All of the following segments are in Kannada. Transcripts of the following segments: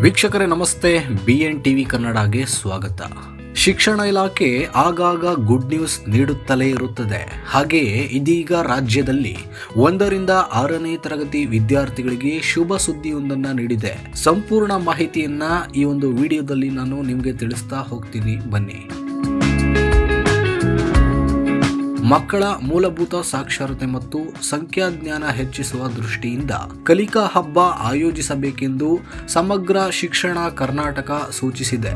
ವೀಕ್ಷಕರೇ, ನಮಸ್ತೆ. ಬಿ ಎನ್ ಟಿವಿ ಕನ್ನಡಗೆ ಸ್ವಾಗತ. ಶಿಕ್ಷಣ ಇಲಾಖೆ ಆಗಾಗ ಗುಡ್ ನ್ಯೂಸ್ ನೀಡುತ್ತಲೇ ಇರುತ್ತದೆ. ಹಾಗೆಯೇ ಇದೀಗ ರಾಜ್ಯದಲ್ಲಿ ಒಂದರಿಂದ ಆರನೇ ತರಗತಿ ವಿದ್ಯಾರ್ಥಿಗಳಿಗೆ ಶುಭ ಸುದ್ದಿಯೊಂದನ್ನು ನೀಡಿದೆ. ಸಂಪೂರ್ಣ ಮಾಹಿತಿಯನ್ನ ಈ ಒಂದು ವಿಡಿಯೋದಲ್ಲಿ ನಾನು ನಿಮಗೆ ತಿಳಿಸ್ತಾ ಹೋಗ್ತೀನಿ. ಬನ್ನಿ. ಮಕ್ಕಳ ಮೂಲಭೂತ ಸಾಕ್ಷರತೆ ಮತ್ತು ಸಂಖ್ಯಾಜ್ಞಾನ ಹೆಚ್ಚಿಸುವ ದೃಷ್ಟಿಯಿಂದ ಕಲಿಕಾ ಹಬ್ಬ ಆಯೋಜಿಸಬೇಕೆಂದು ಸಮಗ್ರ ಶಿಕ್ಷಣ ಕರ್ನಾಟಕ ಸೂಚಿಸಿದೆ.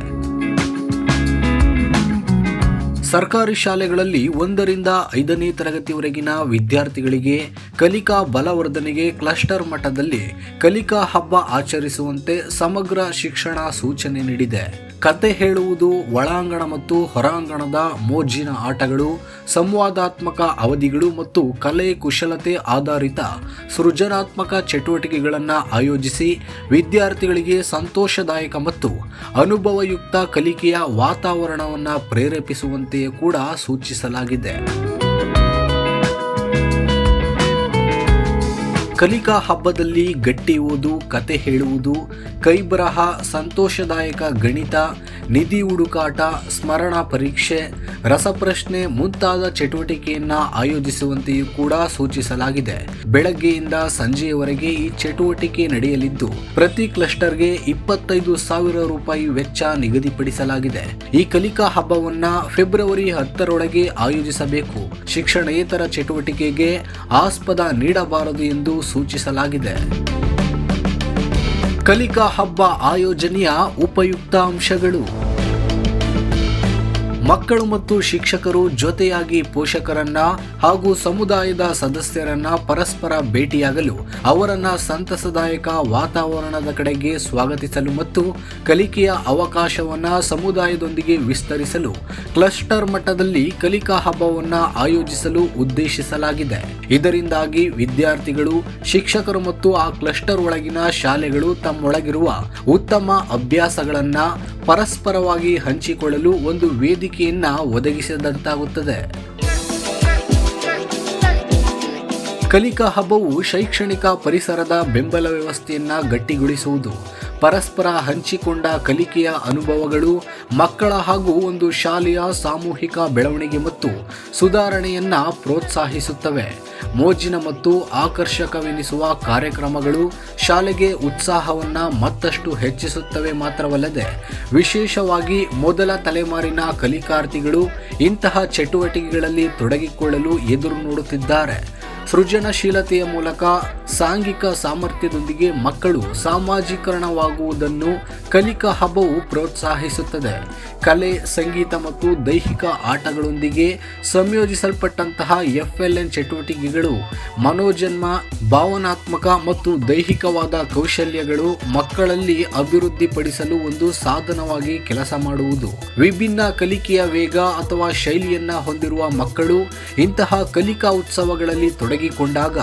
ಸರ್ಕಾರಿ ಶಾಲೆಗಳಲ್ಲಿ ಒಂದರಿಂದ ಐದನೇ ತರಗತಿವರೆಗಿನ ವಿದ್ಯಾರ್ಥಿಗಳಿಗೆ ಕಲಿಕಾ ಬಲವರ್ಧನೆಗೆ ಕ್ಲಸ್ಟರ್ ಮಟ್ಟದಲ್ಲಿ ಕಲಿಕಾ ಹಬ್ಬ ಆಚರಿಸುವಂತೆ ಸಮಗ್ರ ಶಿಕ್ಷಣ ಸೂಚನೆ ನೀಡಿದೆ. ಕತೆ ಹೇಳುವುದು ಒಳಾಂಗಣ ಮತ್ತು ಹೊರಾಂಗಣದ ಮೋಜಿನ ಆಟಗಳು, ಸಂವಾದಾತ್ಮಕ ಅವಧಿಗಳು ಮತ್ತು ಕಲೆ ಕುಶಲತೆ ಆಧಾರಿತ ಸೃಜನಾತ್ಮಕ ಚಟುವಟಿಕೆಗಳನ್ನು ಆಯೋಜಿಸಿ ವಿದ್ಯಾರ್ಥಿಗಳಿಗೆ ಸಂತೋಷದಾಯಕ ಮತ್ತು ಅನುಭವಯುಕ್ತ ಕಲಿಕೆಯ ವಾತಾವರಣವನ್ನು ಪ್ರೇರೇಪಿಸುವಂತೆಯೂ ಕೂಡ ಸೂಚಿಸಲಾಗಿದೆ. ಕಲಿಕಾ ಹಬ್ಬದಲ್ಲಿ ಗಟ್ಟಿ ಓದು, ಕತೆ ಹೇಳುವುದು, ಕೈಬರಹ, ಸಂತೋಷದಾಯಕ ಗಣಿತ, ನಿಧಿ ಹುಡುಕಾಟ, ಸ್ಮರಣ ಪರೀಕ್ಷೆ, ರಸಪ್ರಶ್ನೆ ಮುಂತಾದ ಚಟುವಟಿಕೆಯನ್ನು ಆಯೋಜಿಸುವಂತೆಯೂ ಕೂಡ ಸೂಚಿಸಲಾಗಿದೆ. ಬೆಳಗ್ಗೆಯಿಂದ ಸಂಜೆಯವರೆಗೆ ಈ ಚಟುವಟಿಕೆ ನಡೆಯಲಿದ್ದು, ಪ್ರತಿ ಕ್ಲಸ್ಟರ್ಗೆ ಇಪ್ಪತ್ತೈದು ಸಾವಿರ ರೂಪಾಯಿ ವೆಚ್ಚ ನಿಗದಿಪಡಿಸಲಾಗಿದೆ. ಈ ಕಲಿಕಾ ಹಬ್ಬವನ್ನು ಫೆಬ್ರವರಿ ಹತ್ತರೊಳಗೆ ಆಯೋಜಿಸಬೇಕು. ಶಿಕ್ಷಣೇತರ ಚಟುವಟಿಕೆಗೆ ಆಸ್ಪದ ನೀಡಬಾರದು ಎಂದು ಸೂಚಿಸಲಾಗಿದೆ. ಕಲಿಕಾ ಹಬ್ಬ ಆಯೋಜನೆಯ ಉಪಯುಕ್ತ ಅಂಶಗಳು ಮಕ್ಕಳು ಮತ್ತು ಶಿಕ್ಷಕರು ಜೊತೆಯಾಗಿ ಪೋಷಕರನ್ನ ಹಾಗೂ ಸಮುದಾಯದ ಸದಸ್ಯರನ್ನ ಪರಸ್ಪರ ಭೇಟಿಯಾಗಲು ಅವರನ್ನ ಸಂತಸದಾಯಕ ವಾತಾವರಣದ ಕಡೆಗೆ ಸ್ವಾಗತಿಸಲು ಮತ್ತು ಕಲಿಕೆಯ ಅವಕಾಶವನ್ನ ಸಮುದಾಯದೊಂದಿಗೆ ವಿಸ್ತರಿಸಲು ಕ್ಲಸ್ಟರ್ ಮಟ್ಟದಲ್ಲಿ ಕಲಿಕಾ ಹಬ್ಬವನ್ನ ಆಯೋಜಿಸಲು ಉದ್ದೇಶಿಸಲಾಗಿದೆ. ಇದರಿಂದಾಗಿ ವಿದ್ಯಾರ್ಥಿಗಳು, ಶಿಕ್ಷಕರು ಮತ್ತು ಆ ಕ್ಲಸ್ಟರ್ ಒಳಗಿನ ಶಾಲೆಗಳು ತಮ್ಮೊಳಗಿರುವ ಉತ್ತಮ ಅಭ್ಯಾಸಗಳನ್ನ ಪರಸ್ಪರವಾಗಿ ಹಂಚಿಕೊಳ್ಳಲು ಒಂದು ವೇದಿಕೆಯನ್ನ ಒದಗಿಸಿದಂತಾಗುತ್ತದೆ. ಕಲಿಕಾ ಹಬ್ಬವು ಶೈಕ್ಷಣಿಕ ಪರಿಸರದ ಬೆಂಬಲ ವ್ಯವಸ್ಥೆಯನ್ನ ಗಟ್ಟಿಗೊಳಿಸುವುದು. ಪರಸ್ಪರ ಹಂಚಿಕೊಂಡ ಕಲಿಕೆಯ ಅನುಭವಗಳು ಮಕ್ಕಳ ಹಾಗೂ ಒಂದು ಶಾಲೆಯ ಸಾಮೂಹಿಕ ಬೆಳವಣಿಗೆ ಮತ್ತು ಸುಧಾರಣೆಯನ್ನು ಪ್ರೋತ್ಸಾಹಿಸುತ್ತವೆ. ಮೋಜಿನ ಮತ್ತು ಆಕರ್ಷಕವೆನಿಸುವ ಕಾರ್ಯಕ್ರಮಗಳು ಶಾಲೆಗೆ ಉತ್ಸಾಹವನ್ನು ಮತ್ತಷ್ಟು ಹೆಚ್ಚಿಸುತ್ತವೆ ಮಾತ್ರವಲ್ಲದೆ, ವಿಶೇಷವಾಗಿ ಮೊದಲ ತಲೆಮಾರಿನ ಕಲಿಕಾರ್ಥಿಗಳು ಇಂತಹ ಚಟುವಟಿಕೆಗಳಲ್ಲಿ ತೊಡಗಿಕೊಳ್ಳಲು ಎದುರು ನೋಡುತ್ತಿದ್ದಾರೆ. ಸೃಜನಶೀಲತೆಯ ಮೂಲಕ ಸಾಂಘಿಕ ಸಾಮರ್ಥ್ಯದೊಂದಿಗೆ ಮಕ್ಕಳು ಸಾಮಾಜೀಕರಣವಾಗುವುದನ್ನು ಕಲಿಕಾ ಹಬ್ಬವು ಪ್ರೋತ್ಸಾಹಿಸುತ್ತದೆ. ಕಲೆ, ಸಂಗೀತ ಮತ್ತು ದೈಹಿಕ ಆಟಗಳೊಂದಿಗೆ ಸಂಯೋಜಿಸಲ್ಪಟ್ಟಂತಹ ಎಫ್ ಎಲ್ ಎನ್ ಚಟುವಟಿಕೆಗಳು, ಮನೋಜನ್ಮ, ಭಾವನಾತ್ಮಕ ಮತ್ತು ದೈಹಿಕವಾದ ಕೌಶಲ್ಯಗಳು ಮಕ್ಕಳಲ್ಲಿ ಅಭಿವೃದ್ಧಿಪಡಿಸಲು ಒಂದು ಸಾಧನವಾಗಿ ಕೆಲಸ ಮಾಡುವುದು. ವಿಭಿನ್ನ ಕಲಿಕೆಯ ವೇಗ ಅಥವಾ ಶೈಲಿಯನ್ನ ಹೊಂದಿರುವ ಮಕ್ಕಳು ಇಂತಹ ಕಲಿಕಾ ಉತ್ಸವಗಳಲ್ಲಿ ತೊಡಗಿಕೊಂಡಾಗ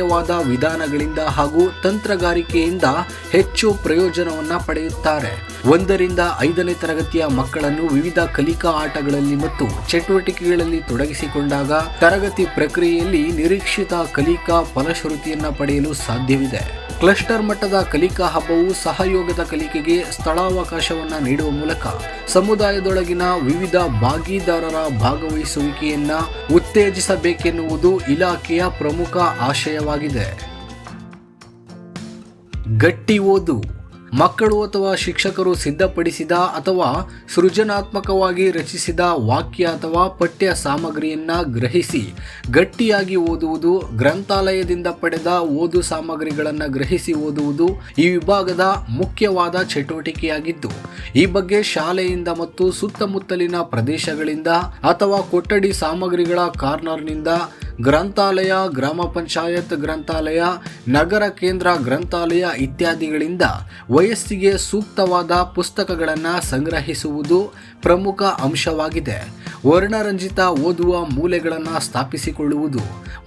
ವೈವಿಧ್ಯಮಯವಾದ ವಿಧಾನಗಳಿಂದ ಹಾಗೂ ತಂತ್ರಗಾರಿಕೆಯಿಂದ ಹೆಚ್ಚು ಪ್ರಯೋಜನವನ್ನ ಪಡೆಯುತ್ತಾರೆ. ಒಂದರಿಂದ ಐದನೇ ತರಗತಿಯ ಮಕ್ಕಳನ್ನು ವಿವಿಧ ಕಲಿಕಾ ಆಟಗಳಲ್ಲಿ ಮತ್ತು ಚಟುವಟಿಕೆಗಳಲ್ಲಿ ತೊಡಗಿಸಿಕೊಂಡಾಗ ತರಗತಿ ಪ್ರಕ್ರಿಯೆಯಲ್ಲಿ ನಿರೀಕ್ಷಿತ ಕಲಿಕಾ ಫಲಶ್ರುತಿಯನ್ನ ಪಡೆಯಲು ಸಾಧ್ಯವಿದೆ. ಕ್ಲಸ್ಟರ್ ಮಟ್ಟದ ಕಲಿಕಾ ಹಬ್ಬವು ಸಹಯೋಗದ ಕಲಿಕೆಗೆ ಸ್ಥಳಾವಕಾಶವನ್ನು ನೀಡುವ ಮೂಲಕ ಸಮುದಾಯದೊಳಗಿನ ವಿವಿಧ ಭಾಗಿದಾರರ ಭಾಗವಹಿಸುವಿಕೆಯನ್ನು ಉತ್ತೇಜಿಸಬೇಕೆನ್ನುವುದು ಇಲಾಖೆಯ ಪ್ರಮುಖ ಆಶಯವಾಗಿದೆ. ಗಟ್ಟಿ ಓದು. ಮಕ್ಕಳು ಅಥವಾ ಶಿಕ್ಷಕರು ಸಿದ್ಧಪಡಿಸಿದ ಅಥವಾ ಸೃಜನಾತ್ಮಕವಾಗಿ ರಚಿಸಿದ ವಾಕ್ಯ ಅಥವಾ ಪಠ್ಯ ಸಾಮಗ್ರಿಯನ್ನು ಗ್ರಹಿಸಿ, ಗಟ್ಟಿಯಾಗಿ ಓದುವುದು, ಗ್ರಂಥಾಲಯದಿಂದ ಪಡೆದ ಓದು ಸಾಮಗ್ರಿಗಳನ್ನು ಗ್ರಹಿಸಿ ಓದುವುದು ಈ ವಿಭಾಗದ ಮುಖ್ಯವಾದ ಚಟುವಟಿಕೆಯಾಗಿದ್ದು, ಈ ಬಗ್ಗೆ ಶಾಲೆಯಿಂದ ಮತ್ತು ಸುತ್ತಮುತ್ತಲಿನ ಪ್ರದೇಶಗಳಿಂದ ಅಥವಾ ಕೊಠಡಿ ಸಾಮಗ್ರಿಗಳ ಕಾರ್ನರ್ನಿಂದ ಗ್ರಂಥಾಲಯ, ಗ್ರಾಮ ಪಂಚಾಯತ್ ಗ್ರಂಥಾಲಯ, ನಗರ ಕೇಂದ್ರ ಗ್ರಂಥಾಲಯ ಇತ್ಯಾದಿಗಳಿಂದ ವಯಸ್ಸಿಗೆ ಸೂಕ್ತವಾದ ಪುಸ್ತಕಗಳನ್ನು ಸಂಗ್ರಹಿಸುವುದು ಪ್ರಮುಖ ಅಂಶವಾಗಿದೆ. ವರ್ಣರಂಜಿತ ಓದುವ ಮೂಲೆಗಳನ್ನು ಸ್ಥಾಪಿಸಿಕೊಳ್ಳುವುದು,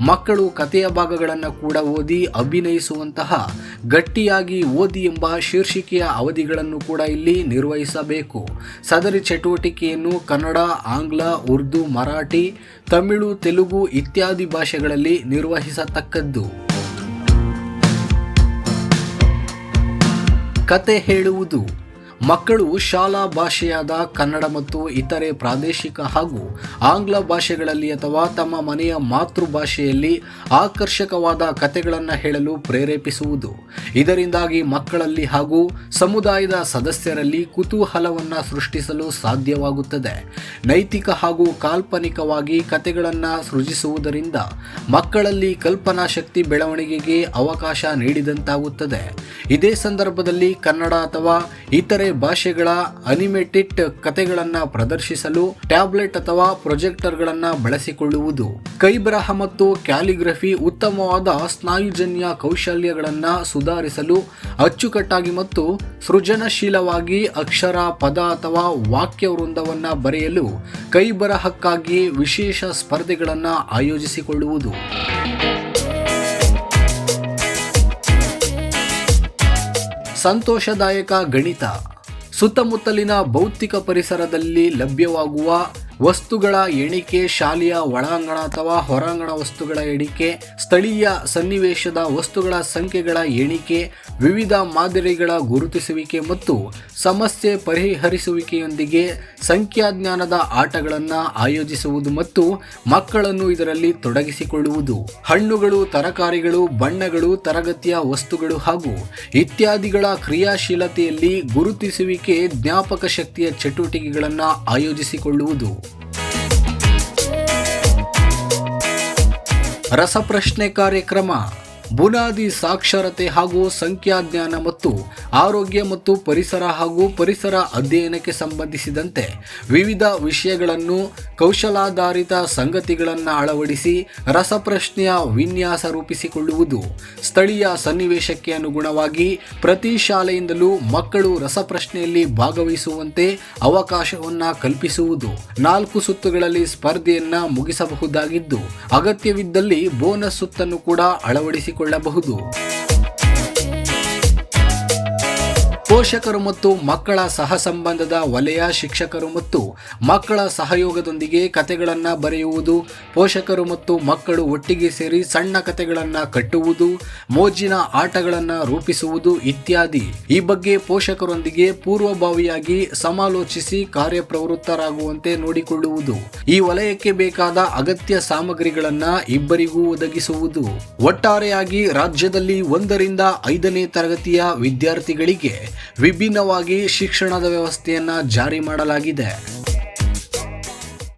ಮಕ್ಕಳು ಕಥೆಯ ಭಾಗಗಳನ್ನು ಕೂಡ ಓದಿ ಅಭಿನಯಿಸುವಂತಹ ಗಟ್ಟಿಯಾಗಿ ಓದಿ ಎಂಬ ಶೀರ್ಷಿಕೆಯ ಅವಧಿಗಳನ್ನು ಕೂಡ ಇಲ್ಲಿ ನಿರ್ವಹಿಸಬೇಕು. ಸದರಿ ಚಟುವಟಿಕೆಯನ್ನು ಕನ್ನಡ, ಆಂಗ್ಲ, ಉರ್ದು, ಮರಾಠಿ ತಮಿಳು ತೆಲುಗು ಇತ್ಯಾದಿ ಭಾಷೆಗಳಲ್ಲಿ ನಿರ್ವಹಿಸತಕ್ಕದ್ದು. ಕತೆ ಹೇಳುವುದು. ಮಕ್ಕಳು ಶಾಲಾ ಭಾಷೆಯಾದ ಕನ್ನಡ ಮತ್ತು ಇತರೆ ಪ್ರಾದೇಶಿಕ ಹಾಗೂ ಆಂಗ್ಲ ಭಾಷೆಗಳಲ್ಲಿ ಅಥವಾ ತಮ್ಮ ಮನೆಯ ಮಾತೃಭಾಷೆಯಲ್ಲಿ ಆಕರ್ಷಕವಾದ ಕಥೆಗಳನ್ನು ಹೇಳಲು ಪ್ರೇರೇಪಿಸುವುದು. ಇದರಿಂದಾಗಿ ಮಕ್ಕಳಲ್ಲಿ ಹಾಗೂ ಸಮುದಾಯದ ಸದಸ್ಯರಲ್ಲಿ ಕುತೂಹಲವನ್ನು ಸೃಷ್ಟಿಸಲು ಸಾಧ್ಯವಾಗುತ್ತದೆ. ನೈತಿಕ ಹಾಗೂ ಕಾಲ್ಪನಿಕವಾಗಿ ಕಥೆಗಳನ್ನು ಸೃಜಿಸುವುದರಿಂದ ಮಕ್ಕಳಲ್ಲಿ ಕಲ್ಪನಾ ಶಕ್ತಿ ಬೆಳವಣಿಗೆಗೆ ಅವಕಾಶ ನೀಡಿದಂತಾಗುತ್ತದೆ. ಇದೇ ಸಂದರ್ಭದಲ್ಲಿ ಕನ್ನಡ ಅಥವಾ ಇತರೆ ಭಾಷೆಗಳ ಅನಿಮೇಟೆಡ್ ಕಥೆಗಳನ್ನು ಪ್ರದರ್ಶಿಸಲು ಟ್ಯಾಬ್ಲೆಟ್ ಅಥವಾ ಪ್ರೊಜೆಕ್ಟರ್ಗಳನ್ನು ಬಳಸಿಕೊಳ್ಳುವುದು. ಕೈಬರಹ ಮತ್ತು ಕ್ಯಾಲಿಗ್ರಫಿ ಉತ್ತಮವಾದ ಸ್ನಾಯುಜನ್ಯ ಕೌಶಲ್ಯಗಳನ್ನು ಸುಧಾರಿಸಲು ಅಚ್ಚುಕಟ್ಟಾಗಿ ಮತ್ತು ಸೃಜನಶೀಲವಾಗಿ ಅಕ್ಷರ, ಪದ ಅಥವಾ ವಾಕ್ಯ ವೃಂದವನ್ನು ಬರೆಯಲು ಕೈಬರಹಕ್ಕಾಗಿ ವಿಶೇಷ ಸ್ಪರ್ಧೆಗಳನ್ನು ಆಯೋಜಿಸಿಕೊಳ್ಳುವುದು. ಸಂತೋಷದಾಯಕ ಗಣಿತ. ಸುತ್ತಮುತ್ತಲಿನ ಭೌತಿಕ ಪರಿಸರದಲ್ಲಿ ಲಭ್ಯವಾಗುವ ವಸ್ತುಗಳ ಎಣಿಕೆ ಶಾಲೆಯ ಒಳಾಂಗಣ ಅಥವಾ ಹೊರಾಂಗಣ ವಸ್ತುಗಳ ಎಣಿಕೆ, ಸ್ಥಳೀಯ ಸನ್ನಿವೇಶದ ವಸ್ತುಗಳ ಸಂಖ್ಯೆಗಳ ಎಣಿಕೆ, ವಿವಿಧ ಮಾದರಿಗಳ ಗುರುತಿಸುವಿಕೆ ಮತ್ತು ಸಮಸ್ಯೆ ಪರಿಹರಿಸುವಿಕೆಯೊಂದಿಗೆ ಸಂಖ್ಯಾಜ್ಞಾನದ ಆಟಗಳನ್ನು ಆಯೋಜಿಸುವುದು ಮತ್ತು ಮಕ್ಕಳನ್ನು ಇದರಲ್ಲಿ ತೊಡಗಿಸಿಕೊಳ್ಳುವುದು. ಹಣ್ಣುಗಳು, ತರಕಾರಿಗಳು, ಬಣ್ಣಗಳು, ತರಗತಿಯ ವಸ್ತುಗಳು ಹಾಗೂ ಇತ್ಯಾದಿಗಳ ಕ್ರಿಯಾಶೀಲತೆಯಲ್ಲಿ ಗುರುತಿಸುವಿಕೆ ಜ್ಞಾಪಕ ಶಕ್ತಿಯ ಚಟುವಟಿಕೆಗಳನ್ನು ಆಯೋಜಿಸಿಕೊಳ್ಳುವುದು. ರಸಪ್ರಶ್ನೆ ಕಾರ್ಯಕ್ರಮ ಬುನಾದಿ ಸಾಕ್ಷರತೆ ಹಾಗೂ ಸಂಖ್ಯಾಜ್ಞಾನ ಮತ್ತು ಆರೋಗ್ಯ ಮತ್ತು ಪರಿಸರ ಹಾಗೂ ಪರಿಸರ ಅಧ್ಯಯನಕ್ಕೆ ಸಂಬಂಧಿಸಿದಂತೆ ವಿವಿಧ ವಿಷಯಗಳನ್ನು ಕೌಶಲಾಧಾರಿತ ಸಂಗತಿಗಳನ್ನು ಅಳವಡಿಸಿ ರಸಪ್ರಶ್ನೆಯ ವಿನ್ಯಾಸ ರೂಪಿಸಿಕೊಳ್ಳುವುದು ಸ್ಥಳೀಯ ಸನ್ನಿವೇಶಕ್ಕೆ ಅನುಗುಣವಾಗಿ ಪ್ರತಿ ಶಾಲೆಯಿಂದಲೂ ಮಕ್ಕಳು ರಸಪ್ರಶ್ನೆಯಲ್ಲಿ ಭಾಗವಹಿಸುವಂತೆ ಅವಕಾಶವನ್ನು ಕಲ್ಪಿಸುವುದು ನಾಲ್ಕು ಸುತ್ತುಗಳಲ್ಲಿ ಸ್ಪರ್ಧೆಯನ್ನು ಮುಗಿಸಬಹುದಾಗಿದ್ದು ಅಗತ್ಯವಿದ್ದಲ್ಲಿ ಬೋನಸ್ ಸುತ್ತನ್ನು ಕೂಡ ಅಳವಡಿಸಿಕೊಳ್ಳಬಹುದು ಪೋಷಕರು ಮತ್ತು ಮಕ್ಕಳ ಸಹಸಂಬಂಧದ ವಲಯ ಶಿಕ್ಷಕರು ಮತ್ತು ಮಕ್ಕಳ ಸಹಯೋಗದೊಂದಿಗೆ ಕತೆಗಳನ್ನು ಬರೆಯುವುದು, ಪೋಷಕರು ಮತ್ತು ಮಕ್ಕಳು ಒಟ್ಟಿಗೆ ಸೇರಿ ಸಣ್ಣ ಕತೆಗಳನ್ನು ಕಟ್ಟುವುದು, ಮೋಜಿನ ಆಟಗಳನ್ನು ರೂಪಿಸುವುದು ಇತ್ಯಾದಿ. ಈ ಬಗ್ಗೆ ಪೋಷಕರೊಂದಿಗೆ ಪೂರ್ವಭಾವಿಯಾಗಿ ಸಮಾಲೋಚಿಸಿ ಕಾರ್ಯಪ್ರವೃತ್ತರಾಗುವಂತೆ ನೋಡಿಕೊಳ್ಳುವುದು. ಈ ವಲಯಕ್ಕೆ ಬೇಕಾದ ಅಗತ್ಯ ಸಾಮಗ್ರಿಗಳನ್ನು ಇಬ್ಬರಿಗೂ ಒದಗಿಸುವುದು. ಒಟ್ಟಾರೆಯಾಗಿ ರಾಜ್ಯದಲ್ಲಿ ಒಂದರಿಂದ ಐದನೇ ತರಗತಿಯ ವಿದ್ಯಾರ್ಥಿಗಳಿಗೆ ವಿಭಿನ್ನವಾಗಿ ಶಿಕ್ಷಣದ ವ್ಯವಸ್ಥೆಯನ್ನು ಜಾರಿ ಮಾಡಲಾಗಿದೆ.